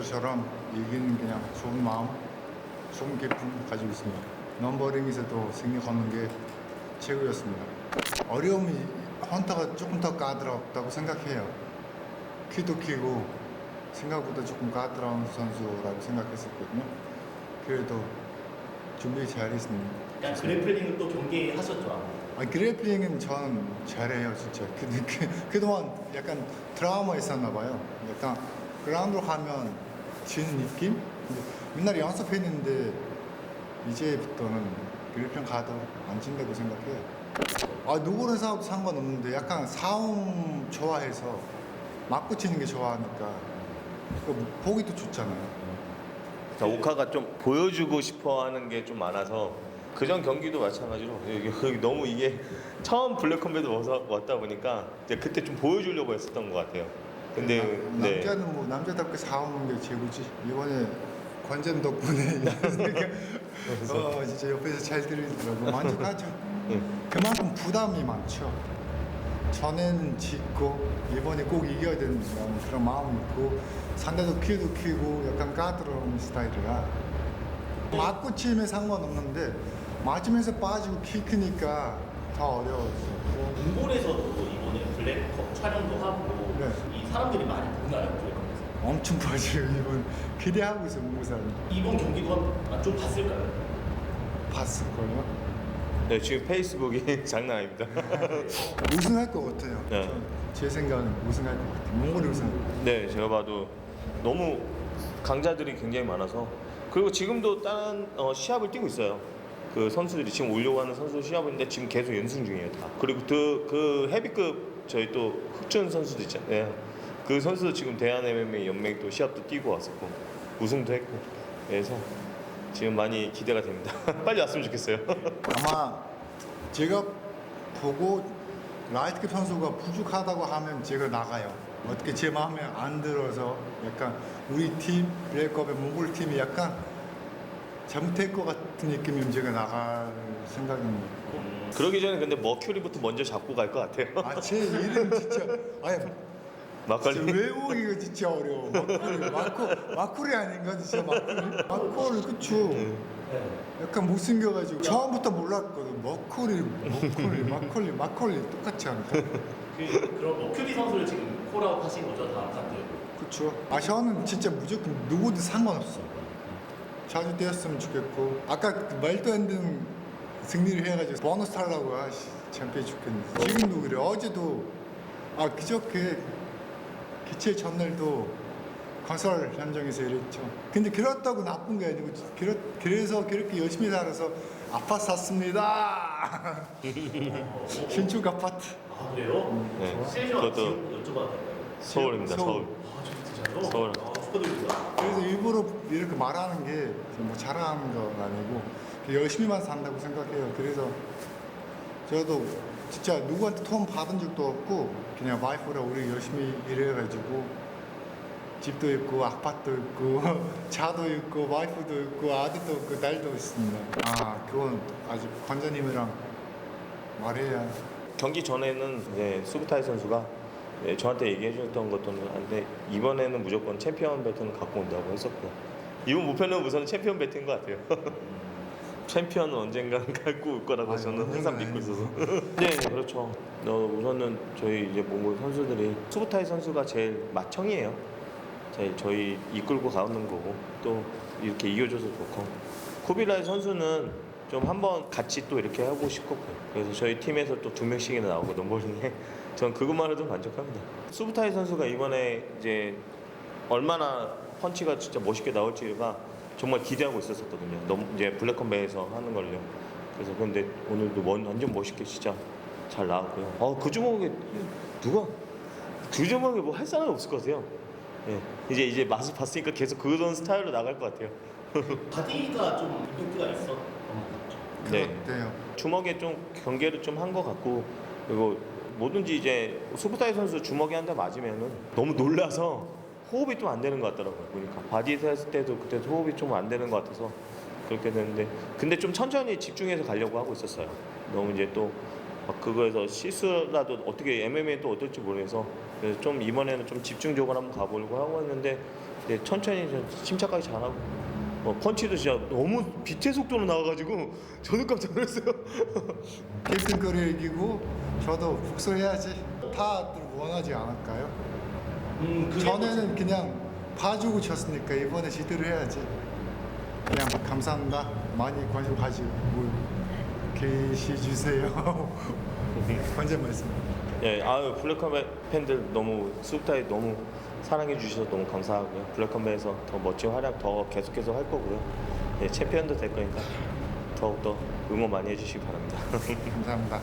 것들처럼 이기는 그냥 좋은 마음, 좋은 기쁨 가지고 있습니다. 넘버링에서도 생각 없는 게 최고였습니다. 어려움이 헌터가 조금 더 까다롭다고 생각해요. 키도 키고 생각보다 조금 까다로운 선수라고 생각했었거든요. 그래도 준비 잘했습니다. 그냥 그래플링을 또 경기하셨죠. 아, 그래플링은 전 잘해요, 진짜. 그, 그, 그동안 약간 트라우마 있었나 봐요. 약간 그라운드로 가면 지는 느낌? 맨날 연습했는데 이제부터는 그래플링 가도 안 진다고 생각해요. 아, 누구는 싸워도 상관없는데 약간 싸움 좋아해서 맞고 치는 게 좋아하니까 그 보기도 좋잖아요. 자, 오카가 좀 보여주고 싶어 하는 게 좀 많아서 그전 경기도 마찬가지로 너무 이게 처음 블랙컴뱃 와서 왔다 보니까 그때 좀 보여주려고 했었던 것 같아요. 근데 나- 네. 남자는 뭐 남자답게 싸우는 게 최고지. 이번에 관전 덕분에 어 진짜 옆에서 잘 들리더라고 만족하죠. 네. 그만큼 부담이 많죠. 전에는 짓고 이번에 꼭 이겨야 되는 그런 마음이 있고 상대도 키도 키고 약간 까다로운 스타일이라 맞고 치면 상관없는데 맞으면서 빠지고 키 크니까 더 어려웠어요. 문골에서도 이번에 블랙컵 촬영도 하고 네. 이 사람들이 많이 보나요? 엄청 빠지고 이번 기대하고 있어요 무사는 이번 경기도 한- 좀 봤을까요? 봤을걸요? 네, 지금 페이스북이 장난 아닙니다. 우승할 것 같아요. 네. 저- 제 생각은 우승할 것 같아요. 몽골이 우승. 네, 제가 봐도 너무 강자들이 굉장히 많아서 그리고 지금도 다른 어, 시합을 뛰고 있어요. 그 선수들이 지금 오려고 하는 선수 시합인데 지금 계속 연승 중이에요 다. 그리고 그, 그 헤비급 저희 또 흑준 선수도 있잖아요. 네. 그 선수도 지금 대한 MMA 연맹 또 시합도 뛰고 왔었고 우승도 했고 그래서 지금 많이 기대가 됩니다. 빨리 왔으면 좋겠어요. 아마 제가 보고 라이트급 선수가 부족하다고 하면 제가 나가요. 어떻게 제 마음에 안 들어서 약간 우리 팀 블랙컵의 몽골 팀이 약간 잘못될 것 같은 느낌이면 제가 나갈 생각입니다. 그러기 전에 근데 머큐리부터 먼저 잡고 갈 것 같아요. 아 제 이름 진짜 아니 막걸리. 진짜 외우기가 진짜 어려워. 마쿠리 마쿠 마쿠리 아닌가 진짜 마쿠리 마쿠리 그쵸. 네. 약간 못생겨가지고 처음부터 몰랐거든 머쿠리 머쿠리 마콜리 마콜리 똑같지 않다 그 그럼 머큐리 선수를 지금 콜아웃 하신 거죠 다음 카드? 그쵸 아 저는 진짜 무조건 누구든 상관없어 자주 뛰었으면 좋겠고 아까 그 말도 안 되는 승리를 해가지고 보너스 타려고 아씨 창피해 죽겠네 지금도 그래 어제도 아 그저께 기체 전날도 건설 현장에서 일했죠. 근데 그렇다고 나쁜 게 아니고 그렇, 그래서 그렇게 열심히 살아서 아파트 샀습니다. 신축 아파트. 아 그래요? 네. 실시간 그것도 지금 여쭤봐도 될까요? 서울입니다. 서울. 서울. 아 진짜요? 서울. 아, 축하드립니다. 그래서 일부러 이렇게 말하는 게뭐 자랑하는 건 아니고 열심히만 산다고 생각해요. 그래서 저도 진짜 누구한테 돈 받은 적도 없고 그냥 와이프랑 우리 열심히 일해가지고 집도 있고 아파트도 있고 차도 있고 와이프도 있고 아들도 있고 딸도 있습니다. 아 그건 아직 관장님이랑 말해야 경기 전에는 이제 수부타이 선수가 예, 저한테 얘기해 줬던 것도는 한데 이번에는 무조건 챔피언 벨트는 갖고 온다고 했었고 이번 목표는 우선 챔피언 벨트인 것 같아요. 챔피언은 언젠간 갖고 올 거라고 아니, 저는 항상 믿고. 있어서. 네, 그렇죠. 어, 우선은 저희 이제 몽골 선수들이 수부타이 선수가 제일 맏형이에요. 저희, 저희 이끌고 가는 거고 또 이렇게 이겨줘서 좋고 쿠빌라이 선수는 좀 한번 같이 또 이렇게 하고 싶었고요. 그래서 저희 팀에서 또 두 명씩이나 나오고 넘버링에 전 그것만 해도 만족합니다. 수부타이 선수가 이번에 이제 얼마나 펀치가 진짜 멋있게 나올지가 정말 기대하고 있었었거든요. 너무 이제 블랙컴배에서 하는 걸요. 그래서 근데 오늘도 원- 완전 멋있게 진짜 잘 나왔고요. 어, 그 주먹에 누가 그 주먹에 뭐 할 사람이 없을 것 같아요. 예. 이제 이제 맛을 봤으니까 계속 그런 스타일로 나갈 것 같아요. 바디가 좀 임팩트가. 네. 그렇대요. 주먹에 좀 경계를 좀 한 것 같고 그리고 뭐든지 이제 수부타이 선수 주먹에 한 대 맞으면은 너무 놀라서 호흡이 좀 안 되는 것 같더라고요. 보니까 바디에서 했을 때도 그때 호흡이 좀 안 되는 것 같아서 그렇게 됐는데 근데 좀 천천히 집중해서 가려고 하고 있었어요. 너무 이제 또막 그거에서 실수라도 어떻게 MMA 또 어떨지 모르겠어. 그래서 좀 이번에는 좀 집중적으로 한번 가보려고 하고 했는데 네, 천천히 좀 침착하게 잘하고 어, 펀치도 진짜 너무 빛의 속도로 나와가지고 저도 깜짝 놀랐어요. 캡틴 거리 이기고 저도 복수해야지. 다들 원하지 않을까요? 음, 전에는 그냥 봐주고 쳤으니까 이번에 제대로 해야지. 그냥 감사합니다. 많이 관심 가지고 계시 주세요. 언제 말씀? 예, 아유 블랙컴뱃 팬들 너무 수타이 너무 사랑해 주셔서 너무 감사하고요. 블랙컴뱃에서 더 멋진 활약 더 계속해서 할 거고요. 예, 챔피언도 될 거니까 더욱 더 응원 많이 해주시기 바랍니다. 감사합니다.